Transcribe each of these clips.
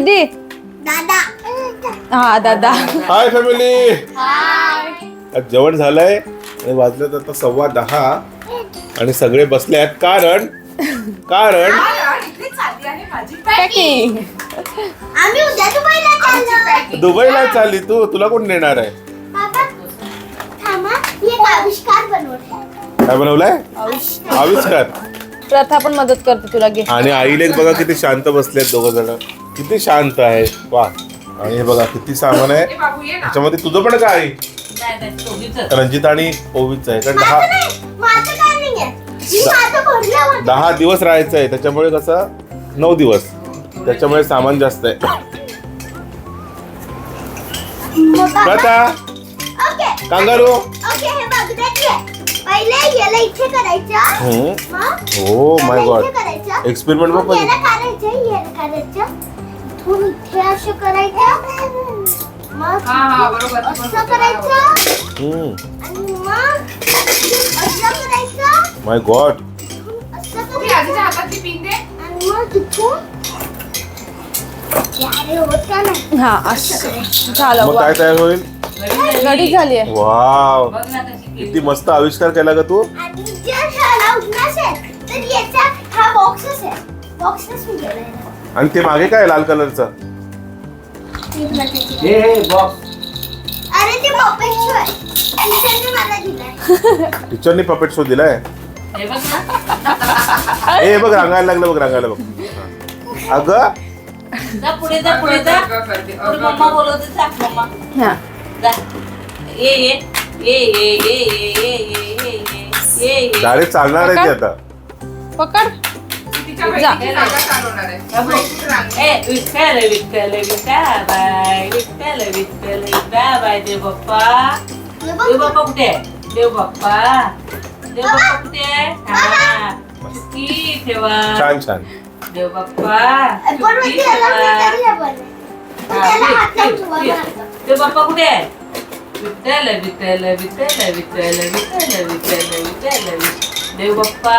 दीदी? दादा. हा दादा. हाय फॅमिली आज जेवण झालंय आणि वाजलेत आता सव्वा दहा. आणि सगळे बसले आहेत. कारण कारण पॅकिंग आम्ही उद्या दुबईला चाललो. दुबईला चालली तू? तुला कोण नेणार आहे? बाबा थांबा. मी एक आविष्कार काय बनवलंय? आविष्कार. प्रथा पण मदत करते तुला घे आणि आईले बघा किती शांत बसलेत दोघ जण. किती शांत आहे. वा. आणि हे बघा किती सामान आहे. त्याच्यामध्ये तुझं पण काय रंजित आणि ओवीच आहे. कारण दहा दहा दिवस राहायचं आहे. त्याच्यामुळे कसं नऊ दिवस. त्याच्यामुळे सामान जास्त आहे. प्रथा. ओके. कांगारू. ओके हे बघ देखीए. पहिले याला इथे करायचं. हम्म. हो माय गॉड एक्सपेरिमेंट बघ मग पण इथे असं करायचं. मग हा, हा, बरोबर. असं करायचं. हम्म. आणि मग असं करायचं. माय गॉड असं तुम्ही आधीच्या करायचं हातातली पिन दे. आणि मग इथून यारे होत का नाही हा असं. झालं मग वा. काय तयार होईल? घडी झाली आहे. वाव. बघ ना कशी किती. मस्त आविष्कार केला का तू. आणि आणि ते मागे काय लाल कलरचं? अरे ते पपेट शो आहे. टीचरने मला दिलाय. टीचरनी पपेट शो दिलाय? हे बघ ना. ए बघ रांगायला लागलं बघ रांगायला बघ. हा. अगं जा पुढे जा पुढे जा. पुढे मम्मा. बोलवते जा मम्मा. हा. जा. ये ये. ये ये ये ये ये ये ये ये ये. डायरेक्ट चालणार आहे ते आता. पकड. जा ए विठ्ठल विठ्ठल विठाबाई विठ्ठल विठ्ठल विठाबाई देव बाप्पा देव बाप्पा कुठे देव बाप्पा देव बाप्पा कुठे हा सुखी ठेवा छान छान देव बाप्पा सुखी ठेवा देव बाप्पा कुठे विठ्ठल विठ्ठल विठ्ठल विठ्ठल विठ्ठल विठ्ठल विठ्ठल देव बाप्पा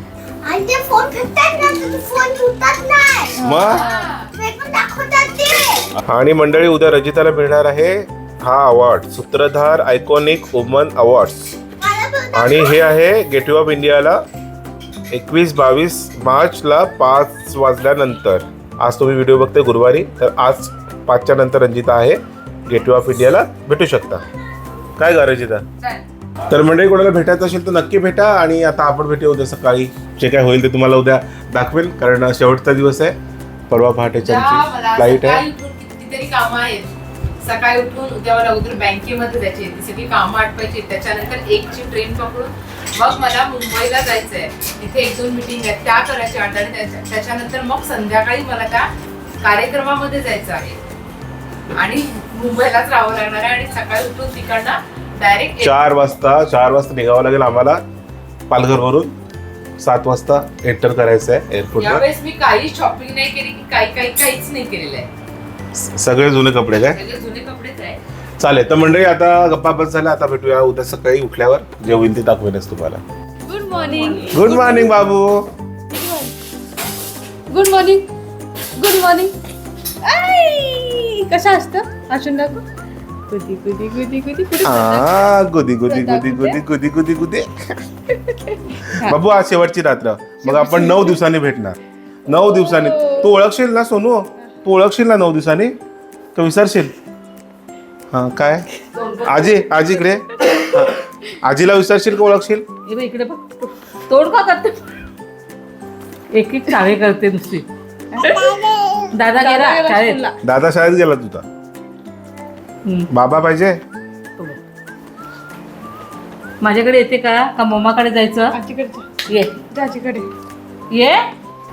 आणि ते फोन फेकतात ना तर फोन तुटत नाही मग हा. फेकून दाखवतात ते आणि मंडळी उद्या रजिताला मिळणार आहे हा अवॉर्ड सूत्रधार आयकॉनिक वुमन अवॉर्ड्स मला पण आणि हे आहे गेटवे ऑफ इंडियाला एकवीस बावीस मार्चला पाच वाजल्यानंतर आज तुम्ही व्हिडिओ बघते गुरुवारी तर आज पाचच्या नंतर रंजिता आहे गेटवे ऑफ इंडियाला भेटू शकता। काय गा रंजिता? चल. तर मंडळी कोणाला भेटायचं असेल तर नक्की भेटा आणि आता आपण भेटू उद्या सकाळी. जे काय होईल ते तुम्हाला उद्या दाखवेल कारण शेवटचा दिवस आहे. परवा पहाटेची उद्या आमची मला फ्लाईट आहे. कितीतरी कामं आहेत. सकाळी उठून उद्या मला उद्या बँकेमध्ये जायची सगळी कामं आटवायची. त्याच्यानंतर एकची ट्रेन पकडून मग मला मुंबईला जायचं आहे तिथे एक दोन मिटिंग आहेत. त्या करायच्या आणि त्याच्यानंतर मग संध्याकाळी मला त्या कार्यक्रमामध्ये जायचं आहे. आणि मुंबईलाच राहावं लागणार आहे आणि सकाळी उठून तिकडनं डायरेक्ट चार वाजता चार वाजता निघावं लागेल आम्हाला पालघरवरून. सात वाजता एंटर करायचं आहे एअरपोर्टवर यावेळेस मी काही शॉपिंग नाही केली की काही काही काहीच नाही केलेलं आहे. सगळे जुने कपडे काय? सगळे जुने कपडेच आहे. चालेल तर मंडळी आता गप्पा बस झाल्या आता भेटूया उद्या सकाळी उठल्यावर. जे होईल ते दाखवेनच तुम्हाला. गुड मॉर्निंग गुड मॉर्निंग बाबू. गुड मॉर्निंग गुड मॉर्निंग कशा असतं असून दाखव गुदी गुदी गुदी गुदी गुदी. हा गुदी गुदी गुदी गुदी गुदी गुदी गुदी. बाबू आज शेवटची रात्र. मग आपण नऊ दिवसांनी भेटणार. नऊ दिवसांनी. तू ओळखशील ना सोनू? तू ओळखशील ना नऊ दिवसांनी? का विसरशील? हा काय? आजी आजी इकडे. हा. आजीला विसरशील का ओळखशील? हे बघ इकडे बघ. तोड का करते? एक एक चावे करते नुसती. दादा गेला शाळेत? दादा शाळेत गेला तुझा. बाबा पाहिजे. माझ्याकडे येते का? का मम्माकडे जायचं? आजीकडे ये. जा आजीकडे. ये?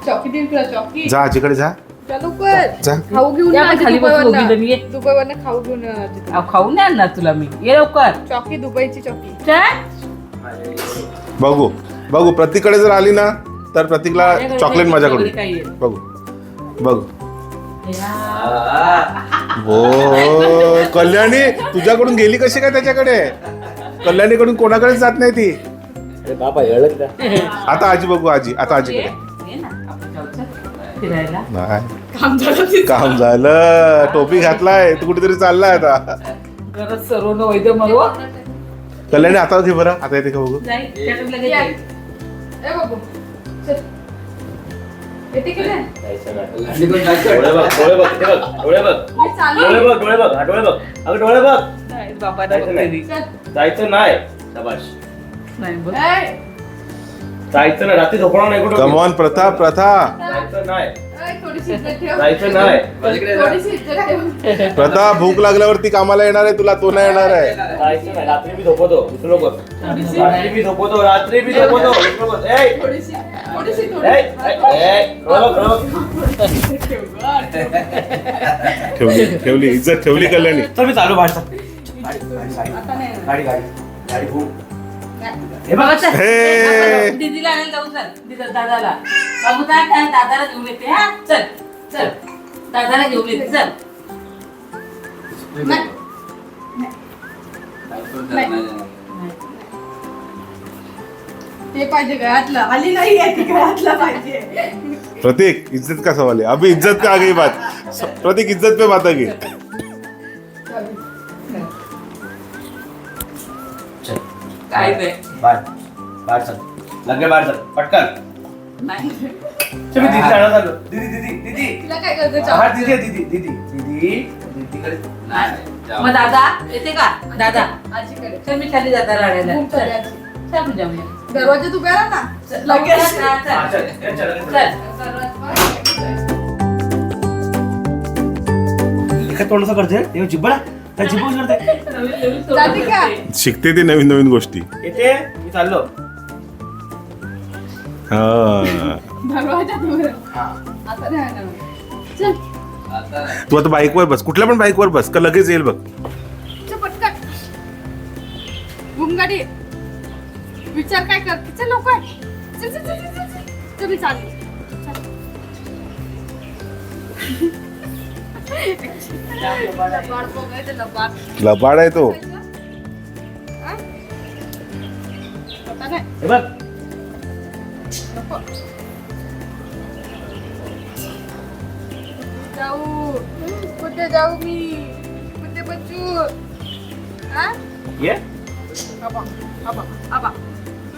चॉकी देईल तुला चॉकी. जा आजीकडे जा. लवकर. जा. खाऊ घेऊन या ये मग आजी खाली बस दोघी जणी ये. दुबईवरनं दुबईवरनं खाऊ घेऊन ये आजी. अहो, खाऊ नाही आणणार तुला मी. ये लवकर. चॉकी दुबईची चॉकी. बघू. बघू प्रतीकडे जर आली ना तर प्रतीकला चॉकलेट माझ्याकडून. आहे. बघू. बघू. हो कल्याणी तुझ्याकडून गेली कशी काय त्याच्याकडे? कल्याणीकडून कोणाकडेच जात नाही ती. अरे बाबा आता आजी बघू आजी आता ये आजीकडे ये ना आपण जाऊ चल. फिरायला नाही. काम झालं काम झालं टोपी घातलाय तू कुठेतरी चाललाय आता. गरज सर्व न वैद्य मरव कल्याणी आता घे बरं आता येते का बघू. जाईल त्याच्यात लगेच या. जाईल. ए बाबू चल. येते की नाही? डोळे बघ डोळे बघ ते बघ डोळे बघ. मी चालली डोळे बघ डोळे बघ हा डोळे बघ. अगं डोळे बघ. नाही, बाबा जायचं नाही. चल. जायचं नाही. शाबाश नाही बघ. ए, जायचं नाही. रात्री झोपणार नाही कुठं कमॉन प्रथा प्रथा. जायचं नाही. ए, थोडीशी इज्जत ठेव. जायचं नाही. थोडीशी इज्जत ठेव. प्रथा भूक लागल्यावरती कामाला येणार आहे तुला तो नाही येणार आहे. जायचं नाही. रात्री मी झोपवतो विसरू नको रात्री मी झोपवतो रात्री मी झोपवतो विसरू नको ए! थोडीशी. थोडीशी. ठेवली ठेवली इज्जत ठेवली कल्याणी. चल मी चालू भाषा. गाडी गाडी गाडी भू हे बघ. हे. दीदीला आणायला जाऊ चल दीदा- दादाला. बाबू जा, दादाला घेऊन येते हा. चल चल. दादाला घेऊन येते चल. नाही. ते पाहिजे गळ्यातलं आली नाही आहे ती गळ्यातलं पाहिजे. प्रतीक इज्जत का सवाल? है अभी इज्जत पे आ गई बात? स- प्रतीक इज्जत पे बात आ गई चल. काय नाही बाहेर बाहेर चल. लगे बाहेर चल. पटकन. नाही. चल मी दीदी दीदी दीदी दीदी. तिला काय करते हा दीदी आहे, दीदी दीदी. दीदी दीदीकडे. नाही. मग दादा येते का? दादा. आजीकडे. चल मी खाली आणायला खूप चल. जाऊया. दरवाजा तू करा ना. लगेच. करते. त्या करते? जाते का? शिकते ते नवीन नवीन गोष्टी. येते? मी चाललो. हा. दरवाजा दूर हा. आता नाही आणणार. चल. तू आता बाईकवर बस. कुठल्या पण बाईकवर बस. का लगेच येईल बघ. चल पटकन. विचार काय करते चल लवकर. चल चल चल चल, चल. चल. चल मी चालली चल. लबाड आहे तो. हा? हे बघ. जाऊ. कुठे जाऊ मी? कुठे बच्चू? हा? ये. आबा आबा आबा.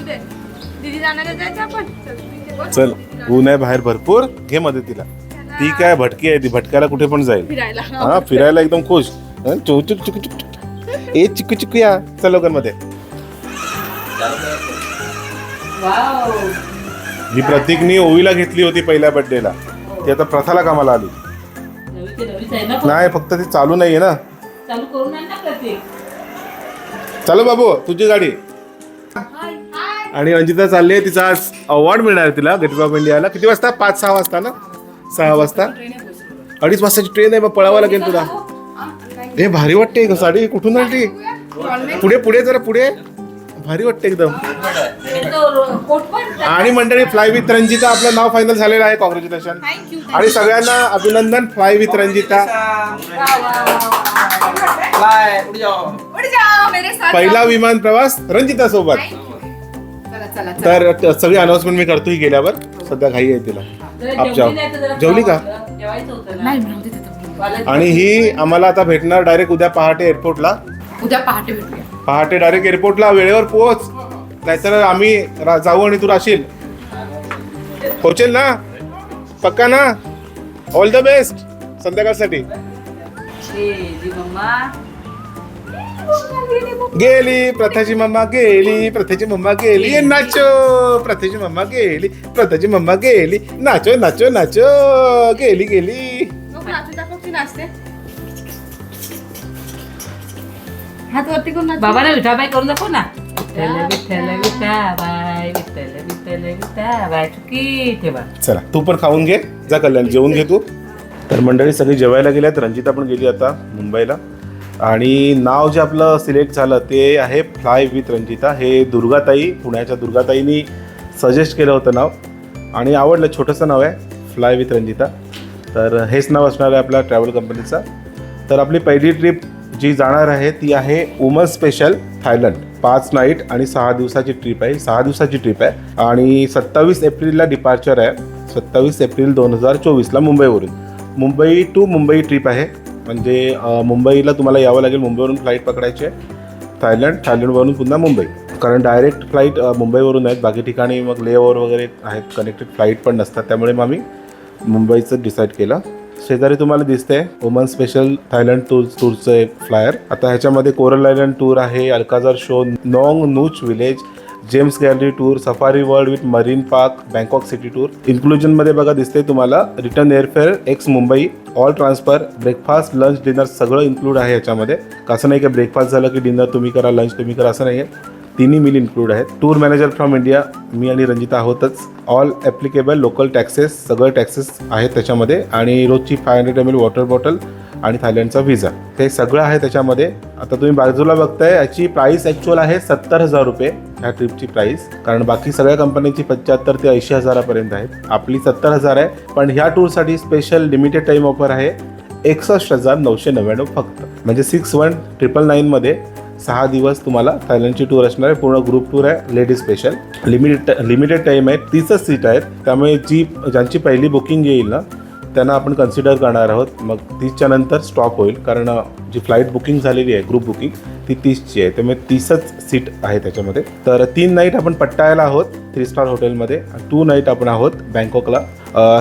दीदी जाणारे जायचं आपण. चल, ऊन आहे बाहेर भरपूर. घे मदतीला. जाणार. ती काय भटकी आहे ती भटकायला कुठे पण जाईल. फिरायला. हा फिरायला एकदम खुश. हं, चुक चुक चुक चुक चुक. ए चिकू चिकू या. चल लवकरमध्ये. ही प्रतीकनी ओवीला घेतली होती पहिल्या बर्थडेला ती आता प्रथाला कामाला आली. नाही फक्त ती चालू नाहीये ना. चालू करून आण ना प्रत्येक चलो बाबू तुझी गाडी. आणि रंजिता चालली आहे. तिचा आज अवॉर्ड मिळणार आहे तिला गेटवे ऑफ इंडियाला किती वाजता? पाच सहा वाजता ना? सहा वाजता. अडीच वाजताची ट्रेन आहे मग पळावं लागेल तुला. हे भारी वाटते ग साडी. कुठून आणली पुढे पुढे जरा पुढे. भारी वाटते एकदम. ते तो रो- कोट पण आणि मंडळी फ्लाय विथ रंजिता. आपलं नाव फायनल झालेलं आहे. कॉंग्रॅच्युलेशन थँक्यू आणि सगळ्यांना अभिनंदन फ्लाय विथ रंजिता. पहिला विमान प्रवास रंजिता सोबत चला चला. चला तर सगळी अनाउन्समेंट मी करतो ही गेल्यावर. सध्या घाई आहे तिला. जरा आप जेवली का? नाही तिथं. आणि ही आम्हाला आता भेटणार डायरेक्ट उद्या पहाटे एअरपोर्टला उद्या पहाटे भेटूया. पहाटे डायरेक्ट एअरपोर्टला वेळेवर पोहोच. नाहीतर आम्ही रा- जाऊ आणि तू राहशील. पोहोचेल ना? पक्का ना? ऑल द बेस्ट संध्याकाळसाठी. ए, जी मम्मा. गेली प्रथाची मम्मा गेली प्रथाची मम्मा गेली नाचो प्रथाची मम्मा गेली प्रथाची मम्मा गेली नाचो नाचो नाचो गेली गेली. हात वरती करून नाच बाबाला विठाबाई करून दाखव ना. विठ्ठल विठ्ठल विठाबाई विठ्ठल विठ्ठल विठाबाई. चुकी ठेवा. चला तू पण खाऊन घे. जा कल्याण जेवून घे तू. तर मंडळी सगळी जेवायला गेल्यात. रंजिता पण गेली आता मुंबईला. आणि नाव जे आपलं सिलेक्ट झालं ते आहे फ्लाय विथ रंजिता. हे दुर्गाताई पुण्याच्या दुर्गाताईनी सजेस्ट केलं होतं नाव. आणि आवडलं छोटंसं नाव आहे फ्लाय विथ रंजिता. तर हेच नाव असणार आहे आपल्या ट्रॅव्हल कंपनीचं तर आपली पहिली ट्रिप जी जाणार आहे ती आहे वुमन स्पेशल थायलंड पाच नाईट आणि सहा दिवसाची ट्रिप आहे. सहा दिवसाची ट्रिप आहे. आणि सत्तावीस एप्रिलला डिपार्चर आहे. सत्तावीस एप्रिल दोन हजार चोवीसला मुंबईवरून. मुंबई टू मुंबई ट्रिप आहे. म्हणजे मुंबईला तुम्हाला यावं लागेल. मुंबईवरून फ्लाईट पकडायची आहे. थायलंड थायलंडवरून पुन्हा मुंबई. कारण डायरेक्ट फ्लाईट मुंबईवरून आहेत. बाकी ठिकाणी मग लेओवर वगैरे आहेत. कनेक्टेड फ्लाईट पण नसतात. त्यामुळे मग आम्ही मुंबईचं डिसाईड केलं. शेजारी तुम्हाला दिसते वुमन स्पेशल थायलंड टूर टूरचं एक फ्लायर आता ह्याच्यामध्ये कोरल आयलंड टूर आहे. Alcazar show Nong Nooch village gems gallery tour safari world with marine park Bangkok city tour इन्क्लुजनमध्ये बघा दिसते तुम्हाला return airfare ex Mumbai all transfer breakfast lunch dinner सगळं include आहे याच्यामध्ये. असं नाही की ब्रेकफास्ट झालं की डिनर तुम्ही करा लंच तुम्ही करा असं नाही आहे तिन्ही मिल इन्क्लूड आहेत. टूर मॅनेजर फ्रॉम इंडिया मी आणि रंजिता आहोतच. ऑल ॲप्लिकेबल लोकल टॅक्सेस सगळं टॅक्सेस आहेत त्याच्यामध्ये. आणि रोजची five hundred M L water bottle आणि थायलंडचा व्हिजा हे सगळं आहे त्याच्यामध्ये. आता तुम्ही बाजूला बघताय याची प्राईस ॲक्च्युअल आहे सत्तर हजार रुपये ह्या ट्रिपची प्राईस कारण बाकी सगळ्या कंपन्यांची पंच्याहत्तर ते ऐंशी हजारापर्यंत आहेत. आपली सत्तर हजार आहे. पण ह्या टूरसाठी स्पेशल लिमिटेड टाईम ऑफर आहे. एकसष्ट हजार नऊशे नव्याण्णव फक्त. म्हणजे सिक्स वन ट्रिपल नाईनमध्ये सहा दिवस तुम्हाला थायलंडची टूर असणार आहे. पूर्ण ग्रुप टूर आहे. Ladies special limited limited time आहे. तीसच सीट आहेत. त्यामुळे जी ज्यांची पहिली बुकिंग येईल ना त्यांना आपण कन्सिडर करणार आहोत. मग तीसच्या नंतर स्टॉप होईल. कारण जी फ्लाईट बुकिंग झालेली आहे ग्रुप बुकिंग ती तीसची आहे. त्यामुळे तीसच सीट आहे त्याच्यामध्ये. तर तीन नाईट आपण पट्टायला आहोत थ्री स्टार हॉटेलमध्ये टू नाईट आपण आहोत बँकॉकला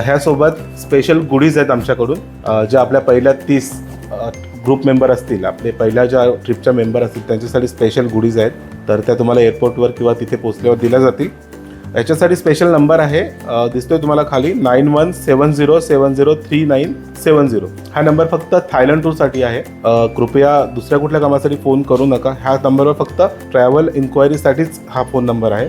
ह्यासोबत स्पेशल गुडीज आहेत आमच्याकडून. ज्या आपल्या पहिल्या तीस ग्रुप मेंबर असतील आपले पहिल्या ज्या ट्रिपच्या मेंबर असतील त्यांच्यासाठी स्पेशल गुडीज आहेत. तर त्या तुम्हाला एअरपोर्टवर किंवा तिथे पोचल्यावर दिल्या जातील. याच्यासाठी स्पेशल नंबर आहे. दिसतोय तुम्हाला खाली nine one seven zero seven zero three nine seven zero हा नंबर फक्त थायलंड टूरसाठी आहे. कृपया दुसऱ्या कुठल्या कामासाठी फोन करू नका. ह्या नंबरवर फक्त ट्रॅव्हल इन्क्वायरीसाठीच हा फोन नंबर आहे.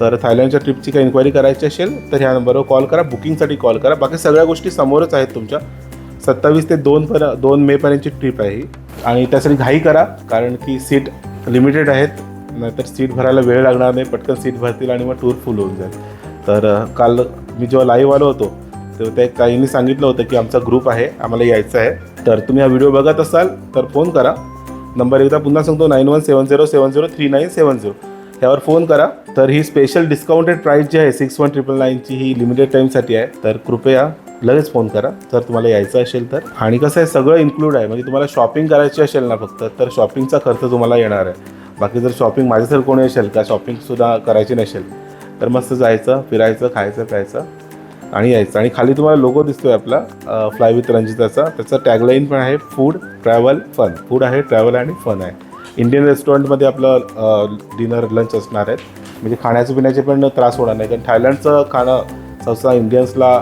तर थायलंडच्या ट्रिपची काही इन्क्वायरी करायची असेल तर ह्या नंबरवर कॉल करा. बुकिंगसाठी कॉल करा. बाकी सगळ्या गोष्टी समोरच आहेत तुमच्या. सत्तावीस ते दोन पर दोन मेपर्यंतची ट्रिप आहे आणि त्यासाठी घाई करा कारण की सीट लिमिटेड आहेत. नाहीतर सीट भरायला वेळ लागणार नाही. पटकन सीट भरतील आणि मग टूर फुल होऊन जाईल. तर काल मी जेव्हा लाईव्ह आलो होतो तेव्हा त्या काहींनी सांगितलं होतं की आमचा ग्रुप आहे आम्हाला यायचं आहे. तर तुम्ही हा व्हिडिओ बघत असाल तर फोन करा. नंबर एकदा पुन्हा सांगतो nine one seven zero seven zero three nine seven zero ह्यावर फोन करा. तर ही स्पेशल डिस्काउंटेड प्राईस जी आहे सिक्स वन ट्रिपल नाईनची ही लिमिटेड टाईमसाठी आहे. तर कृपया लगेच फोन करा. जर तुम्हाला यायचं असेल तर. आणि कसं आहे सगळं इन्क्लूड आहे. म्हणजे तुम्हाला शॉपिंग करायची असेल ना फक्त तर शॉपिंगचा खर्च तुम्हाला येणार आहे. बाकी जर शॉपिंग माझ्यासारखं कोणी असेल का शॉपिंगसुद्धा करायची नसेल तर मस्त जायचं फिरायचं खायचं प्यायचं आणि यायचं. आणि खाली तुम्हाला लोगो दिसतोय आपला फ्लाय विथ रंजिताचा त्याचा टॅगलाईन पण आहे फूड ट्रॅव्हल फन फूड आहे ट्रॅव्हल आणि फन आहे. इंडियन रेस्टॉरंटमध्ये आपलं डिनर लंच असणार आहेत. म्हणजे खाण्याचं पिण्याचे पण त्रास होणार नाही. कारण थायलंडचं खाणं सहसा इंडियन्सला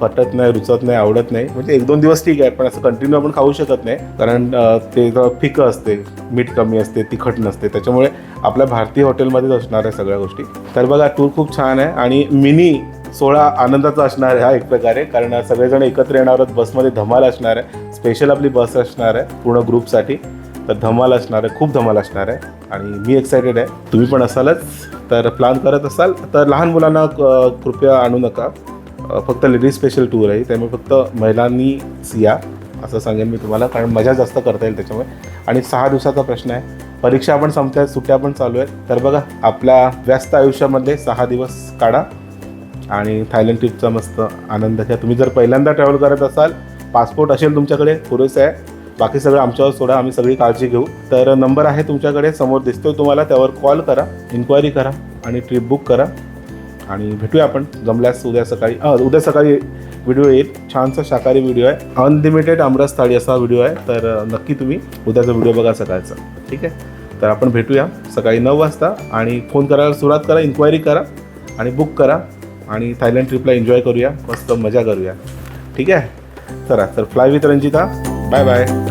पटत नाही रुचत नाही आवडत नाही. म्हणजे एक दोन दिवस ठीक आहे पण असं कंटिन्यू आपण खाऊ शकत नाही. कारण ते फिकं असते मीठ कमी असते तिखट नसते. त्याच्यामुळे आपल्या भारतीय हॉटेलमध्येच असणार आहे सगळ्या गोष्टी. तर बघा टूर खूप छान आहे आणि मिनी सोहळा आनंदाचा असणार आहे हा एक प्रकारे. कारण सगळेजण एकत्र येणार आहोत बसमध्ये धमाल असणार आहे. स्पेशल आपली बस असणार आहे पूर्ण ग्रुपसाठी तर धमाल असणार आहे खूप धमाल असणार आहे. आणि मी एक्सायटेड आहे. तुम्ही पण असालच. तर प्लॅन करत असाल. तर लहान मुलांना कृपया आणू नका. फक्त लेडीज स्पेशल टूर आहे. त्यामुळे फक्त महिलांनीच या असं सांगेन मी तुम्हाला. कारण मजा जास्त करता येईल त्याच्यामुळे. आणि सहा दिवसाचा प्रश्न आहे. परीक्षा पण संपतायत सुट्ट्या पण चालू आहेत. तर बघा आपल्या व्यस्त आयुष्यामध्ये सहा दिवस काढा. आणि थायलंड ट्रिपचा मस्त आनंद घ्या. तुम्ही जर पहिल्यांदा ट्रॅव्हल करत असाल पासपोर्ट असेल तुमच्याकडे पुरेसे आहे. बाकी सगळं आमच्यावर सोडा आम्ही सगळी काळजी घेऊ. तर नंबर आहे तुमच्याकडे समोर दिसतोय तुम्हाला त्यावर कॉल करा इन्क्वायरी करा आणि ट्रिप बुक करा. आणि भेटूया आपण जमल्यास उद्या सकाळी उद्या सकाळी व्हिडिओ येईल. छानसा शाकाहारी व्हिडिओ आहे. अनलिमिटेड आमरस थाळी असा व्हिडिओ आहे. तर नक्की तुम्ही उद्याचा व्हिडिओ बघा सकाळचा. ठीक आहे? तर आपण भेटूया सकाळी नऊ वाजता आणि फोन करायला सुरुवात करा इन्क्वायरी करा आणि बुक करा आणि थायलंड ट्रिपला एन्जॉय करूया. मस्त मजा करूया. ठीक आहे? चला तर fly with Ranjita. Bye bye